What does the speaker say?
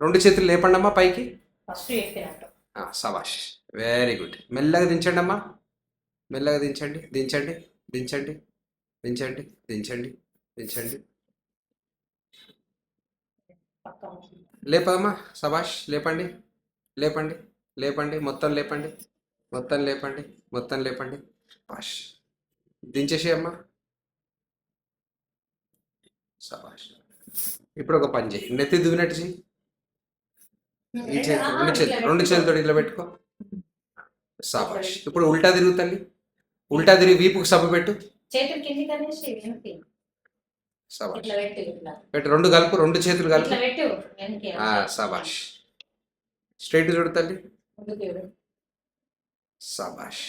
రెండు చేతులు లేపండి అమ్మా పైకి సబాష్. వెరీ గుడ్ మెల్లగా దించండి అమ్మా మెల్లగా దించండి దించండి దించండి దించండి దించండి దించండి. లేపదమ్మా సబాష్ లేపండి లేపండి లేపండి మొత్తం లేపండి మొత్తం లేపండి మొత్తం లేపండి. పాష్ దించేసి అమ్మా సబాష్. ఇప్పుడు ఒక పని చేయి. నెత్తి దువ్వినట్టు చెయ్యి. ఈ చేతి రెండు చేతులు రెండు చేతులతో ఇట్లా పెట్టుకో. సబాష్. ఇప్పుడు ఉల్టా తిరుగు తల్లి. ఉల్టా తిరిగి వీపుకు సబ్బు పెట్టు. సబాష్. పెట్టు రెండు కలుపు రెండు చేతులు కలుపు. సబాష్. స్ట్రైట్ చూడు తల్లి. సబాష్.